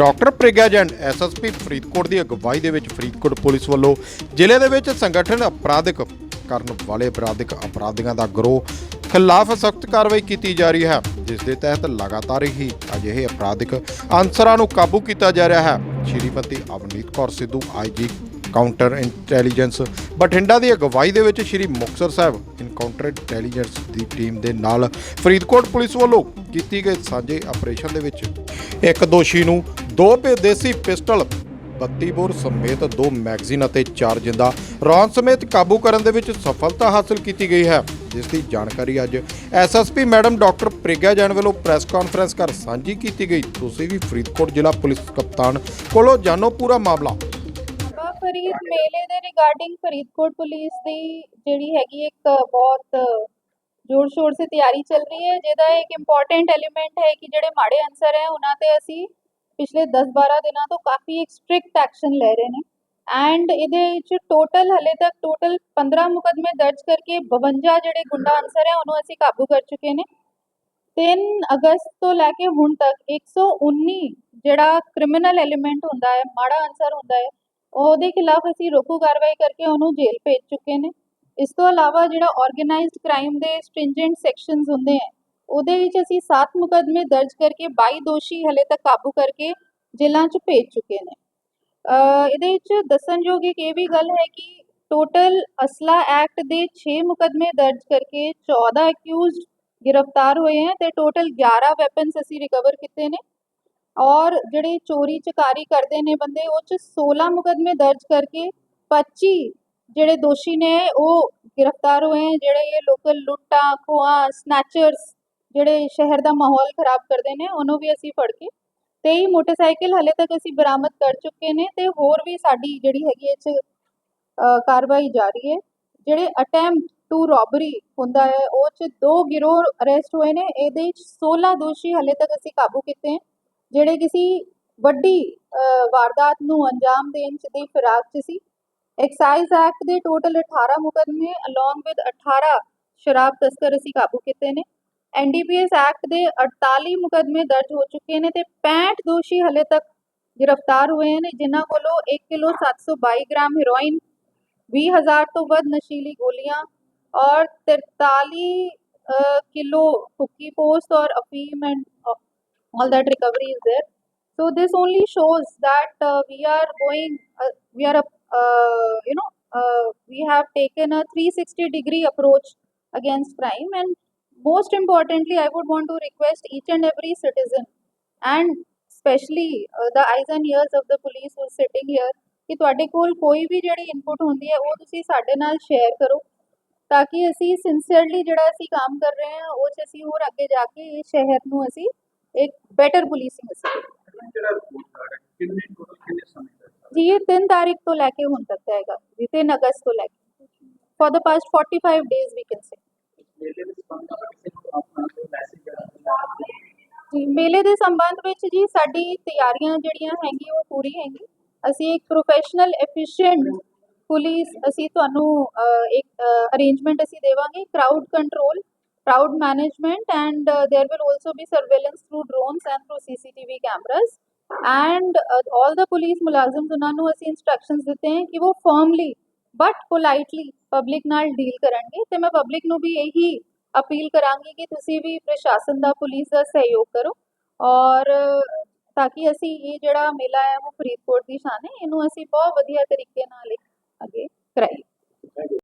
Doctor ਪ੍ਰਿਗਾਜੈਂਟ SSP Faridkot ਦੀ ਅਗਵਾਈ ਦੇ ਵਿੱਚ ਫਰੀਦਕੋਟ ਪੁਲਿਸ ਵੱਲੋਂ ਜ਼ਿਲ੍ਹੇ ਦੇ ਵਿੱਚ ਸੰਗਠਨ ਅਪਰਾਧਿਕ ਕਰਨ ਵਾਲੇ ਅਪਰਾਧਿਕ ਅਪਰਾਧੀਆਂ ਦਾ ਗਰੋਹ ਖਿਲਾਫ ਸਖਤ ਕਾਰਵਾਈ ਕੀਤੀ ਜਾ ਰਹੀ ਹੈ, ਜਿਸ ਦੇ ਤਹਿਤ ਲਗਾਤਾਰ ਹੀ ਅਜਿਹੇ ਅਪਰਾਧਿਕ ਅਨਸਰਾਂ ਨੂੰ ਕਾਬੂ ਕੀਤਾ ਜਾ ਰਿਹਾ ਹੈ। Shrimati Avneet Kaur Sidhu IG counter intelligence Bathinda ਦੀ ਅਗਵਾਈ ਦੇ ਵਿੱਚ ਸ਼੍ਰੀ ਮੁਕਤਸਰ ਸਾਹਿਬ ਇਨਕਾਊਂਟਰ ਇੰਟੈਲੀਜੈਂਸ ਦੀ ਟੀਮ ਦੇ ਨਾਲ ਫਰੀਦਕੋਟ ਪੁਲਿਸ ਵੱਲੋਂ ਕੀਤੀ ਗਈ ਸਾਂਝੇ ਆਪਰੇਸ਼ਨ ਦੇ ਵਿੱਚ ਇੱਕ ਦੋਸ਼ੀ ਨੂੰ ਦੋ ਦੇਸੀ ਪਿਸਟਲ 32 ਬੋਰ ਸਮੇਤ ਦੋ ਮੈਗਜ਼ੀਨ ਅਤੇ ਚਾਰ ਜਿੰਦਾ ਰੌਂਦ ਸਮੇਤ ਕਾਬੂ ਕਰਨ ਦੇ ਵਿੱਚ ਸਫਲਤਾ ਹਾਸਲ ਕੀਤੀ ਗਈ ਹੈ। ਜਿਸ ਦੀ ਜਾਣਕਾਰੀ ਅੱਜ SSP madam doctor Pragya Jain ਵੱਲੋਂ ਪ੍ਰੈਸ ਕਾਨਫਰੰਸ ਕਰ ਸਾਂਝੀ ਕੀਤੀ ਗਈ। ਤੁਸੀਂ ਵੀ ਫਰੀਦਕੋਟ ਜ਼ਿਲ੍ਹਾ ਪੁਲਿਸ ਕਪਤਾਨ ਕੋਲੋਂ ਜਾਣੋ ਪੂਰਾ ਮਾਮਲਾ। ਬਾਬਾ ਫਰੀਦ ਮੇਲੇ ਦੇ ਰਿਗਾਰਡਿੰਗ ਫਰੀਦਕੋਟ ਪੁਲਿਸ ਦੀ ਜਿਹੜੀ ਹੈਗੀ ਇੱਕ ਬਹੁਤ ਜੋਰ ਸ਼ੋਰ ਸੇ ਤਿਆਰੀ ਚੱਲ ਰਹੀ ਹੈ। ਜਿਹਦਾ ਇੱਕ ਇੰਪੋਰਟੈਂਟ ਐਲੀਮੈਂਟ ਹੈ ਕਿ ਜਿਹੜੇ ਮਾੜੇ ਅਨਸਰ ਹੈ, ਉਹਨਾਂ ਤੇ ਅਸੀਂ ਪਿਛਲੇ 10-12 ਦਿਨਾਂ ਤੋਂ ਕਾਫੀ ਇੱਕ ਸਟ੍ਰਿਕਟ ਐਕਸ਼ਨ ਲੈ ਰਹੇ ਨੇ। ਐਂਡ ਇਹਦੇ ਵਿੱਚ ਟੋਟਲ ਹਲੇ ਤੱਕ ਟੋਟਲ 15 ਮੁਕਦਮੇ ਦਰਜ ਕਰਕੇ 52 ਜਿਹੜੇ ਗੁੰਡਾ ਅਨਸਰ ਹੈ, ਉਹਨੂੰ ਅਸੀਂ ਕਾਬੂ ਕਰ ਚੁੱਕੇ ਨੇ। 3 ਅਗਸਤ ਤੋਂ ਲੈ ਕੇ ਹੁਣ ਤੱਕ 119 ਜਿਹੜਾ ਕ੍ਰਿਮੀਨਲ ਐਲੀਮੈਂਟ ਹੁੰਦਾ ਹੈ, ਮਾੜਾ ਅਨਸਰ ਹੁੰਦਾ ਹੈ, ਉਹਦੇ ਖਿਲਾਫ ਅਸੀਂ ਰੋਕੂ ਕਾਰਵਾਈ ਕਰਕੇ ਉਹਨੂੰ ਜੇਲ੍ਹ ਭੇਜ ਚੁੱਕੇ ਨੇ। ਇਸ ਤੋਂ ਇਲਾਵਾ ਜਿਹੜਾ ਆਰਗੇਨਾਈਜ਼ਡ ਕ੍ਰਾਈਮ ਦੇ ਸਟ੍ਰਿੰਜੈਂਟ ਸੈਕਸ਼ਨਸ ਹੁੰਦੇ ਆ ਉਹਦੇ ਵਿੱਚ ਅਸੀਂ 7 ਮੁਕਦਮੇ ਦਰਜ ਕਰਕੇ 22 ਦੋਸ਼ੀ ਹਲੇ ਤੱਕ ਕਾਬੂ ਕਰਕੇ ਜੇਲ੍ਹਾਂ 'ਚ ਭੇਜ ਚੁੱਕੇ ਨੇ। ਅਹ ਇਹਦੇ ਵਿੱਚ ਦੱਸਣਯੋਗ ਇੱਕ ਇਹ ਵੀ ਗੱਲ ਹੈ ਕਿ ਟੋਟਲ ਅਸਲਾ ਐਕਟ ਦੇ 6 ਮੁਕਦਮੇ ਦਰਜ ਕਰਕੇ 14 ਅਕਿਊਜ਼ਡ ਗ੍ਰਿਫਤਾਰ ਹੋਏ ਹਨ ਤੇ ਟੋਟਲ 11 ਵੈਪਨਸ ਅਸੀਂ ਰਿਕਵਰ ਕੀਤੇ ਨੇ ਔਰ ਜਿਹੜੇ ਚੋਰੀ ਚਕਾਰੀ ਕਰਦੇ ਨੇ ਬੰਦੇ, ਉਹ ਚ 16 ਮੁਕਦਮੇ ਦਰਜ ਕਰਕੇ 25 ਜਿਹੜੇ ਦੋਸ਼ੀ ਨੇ, ਉਹ ਗ੍ਰਿਫਤਾਰ ਹੋਏ ਹਨ ਜਿਹੜੇ ਇਹ ਲੋਕਲ ਲੁੱਟਾਂ, ਖੋਹਾਂ ਸਨੈਚਰਸ ਜਿਹੜੇ ਸ਼ਹਿਰ ਦਾ ਮਾਹੌਲ ਖਰਾਬ ਕਰਦੇ ਨੇ, ਉਹਨੂੰ ਵੀ ਅਸੀਂ ਫੜ ਕੇ 23 ਮੋਟਰਸਾਈਕਲ ਹਲੇ ਤੱਕ ਅਸੀਂ ਬਰਾਮਦ ਕਰ ਚੁੱਕੇ ਨੇ ਤੇ ਹੋਰ ਵੀ ਸਾਡੀ ਜਿਹੜੀ ਹੈਗੀ ਇਹ ਚ ਕਾਰਵਾਈ ਜਾਰੀ ਹੈ। ਜਿਹੜੇ ਅਟੈਂਪਟ ਟੂ ਰੋਬਰੀ ਹੁੰਦਾ ਹੈ, ਉਹ ਚ ਦੋ ਗਿਰੋਹ ਅਰੈਸਟ ਹੋਏ ਨੇ, ਇਹਦੇ ਵਿੱਚ 16 ਦੋਸ਼ੀ ਹਲੇ ਤੱਕ ਅਸੀਂ ਕਾਬੂ ਕੀਤੇ ਹਨ ਜਿਹੜੇ ਕਿਸੇ ਵੱਡੀ ਵਾਰਦਾਤ ਨੂੰ ਅੰਜਾਮ ਦੇਣ ਚ ਦੀ ਫਿਰਾਕ ਚ ਸੀ। ਐਕਸਾਈਜ਼ ਐਕਟ ਦੇ ਟੋਟਲ 18 ਮੁਕਦਮੇ ਅਲੋਂਗ ਵਿਦ 18 ਸ਼ਰਾਬ ਤਸਕਰ ਅਸੀਂ ਕਾਬੂ ਕੀਤੇ ਨੇ। ਐਨਡੀਪੀਐਸ ਐਕਟ ਦੇ 48 ਮੁਕਦਮੇ ਦਰਜ ਹੋ ਚੁੱਕੇ ਨੇ ਤੇ 65 ਦੋਸ਼ੀ ਹਲੇ ਤੱਕ ਗ੍ਰਿਫਤਾਰ ਹੋਏ ਨੇ ਜਿਨ੍ਹਾਂ ਕੋਲੋਂ 1 ਕਿਲੋ 722 ਗ੍ਰਾਮ ਹੈਰੋਇਨ 20000 ਤੋਂ ਵੱਧ ਨਸ਼ੀਲੀ ਗੋਲੀਆਂ ਔਰ 43 ਅ, ਕਿਲੋ ਹੁੱਕੀ ਪੋਸਟ ਔਰ ਅਫੀਮ and all that recovery is there so this only shows that uh, we are going uh, we are uh, you know uh, we have taken a 360 degree approach against crime and most importantly i would want to request each and every citizen and especially uh, the eyes and ears of the police who is sitting here ਕਿ ਤੁਹਾਡੇ ਕੋਲ ਕੋਈ ਵੀ ਜਿਹੜੀ input ਹੁੰਦੀ ਹੈ ਉਹ ਤੁਸੀਂ ਸਾਡੇ ਨਾਲ ਸ਼ੇਅਰ ਕਰੋ ਤਾਂ ਕਿ ਅਸੀਂ ਸਿੰਸੀਅਰਲੀ ਜਿਹੜਾ ਅਸੀਂ ਕੰਮ ਕਰ ਰਹੇ ਹਾਂ ਉਹ 'ਚ ਅਸੀਂ ਹੋਰ ਅੱਗੇ ਜਾ ਕੇ ਇਸ ਸ਼ਹਿਰ ਨੂੰ ਅਸੀਂ ਇੱਕ ਬੈਟਰ ਪੁਲਿਸਿੰਗ ਅਸੀਂ ਜਿਹੜਾ ਕਿੰਨੇ ਟੋਟਲ ਕਿੰਨੇ ਸਮੇਂ ਦਾ ਜੀ ਇਹ 3 ਤਾਰੀਖ ਤੋਂ ਲੈ ਕੇ ਹੁਣ ਤੱਕ ਜਾਏਗਾ ਜੀ 3 ਅਗਸਤ ਤੋਂ ਲੈ ਕੇ for the past 45 days we can say ਮੇਲੇ ਦੇ ਸੰਬੰਧ ਵਿੱਚ ਕਿਸੇ ਨੂੰ ਆਪਣਾ ਕੋਈ ਮੈਸੇਜ ਕਰਨਾ ਜੀ ਮੇਲੇ ਦੇ ਸੰਬੰਧ ਵਿੱਚ ਜੀ ਸਾਡੀ ਤਿਆਰੀਆਂ ਜਿਹੜੀਆਂ ਹੈਗੀਆਂ ਉਹ ਪੂਰੀ ਹੈਗੀ ਅਸੀਂ ਇੱਕ ਪ੍ਰੋਫੈਸ਼ਨਲ ਐਫੀਸ਼ੀਐਂਟ ਪੁਲਿਸ ਅਸੀਂ ਤੁਹਾਨੂੰ ਅਹ, ਇੱਕ ਅਰੇਂਜਮੈਂਟ ਅਸੀਂ ਦੇਵਾਂਗੇ crowd control crowd management and uh, there will also be surveillance through drones and through CCTV cameras and uh, all the police ਮੁਲਾਜ਼ਮ ਉਹਨਾਂ ਨੂੰ ਅਸੀਂ instructions ਦਿੱਤੇ ਹਨ ਕਿ ਉਹ firmly but politely, public ਨਾਲ ਡੀਲ ਕਰਨਗੇ ਤੇ ਮੈਂ ਪਬਲਿਕ ਨੂੰ ਵੀ ਇਹੀ ਅਪੀਲ ਕਰਾਂਗੀ ਕਿ ਤੁਸੀਂ ਵੀ ਪ੍ਰਸ਼ਾਸਨ ਦਾ ਪੁਲਿਸ ਦਾ ਸਹਿਯੋਗ ਕਰੋ ਔਰ ਤਾਂ ਕਿ ਅਸੀਂ ਇਹ ਜਿਹੜਾ ਮੇਲਾ ਹੈ ਉਹ ਫਰੀਦਕੋਟ ਦੀ ਸ਼ਾਨ ਹੈ, ਇਹਨੂੰ ਅਸੀਂ ਬਹੁਤ ਵਧੀਆ ਤਰੀਕੇ ਨਾਲ ਅੱਗੇ ਕਰਾਈਏ।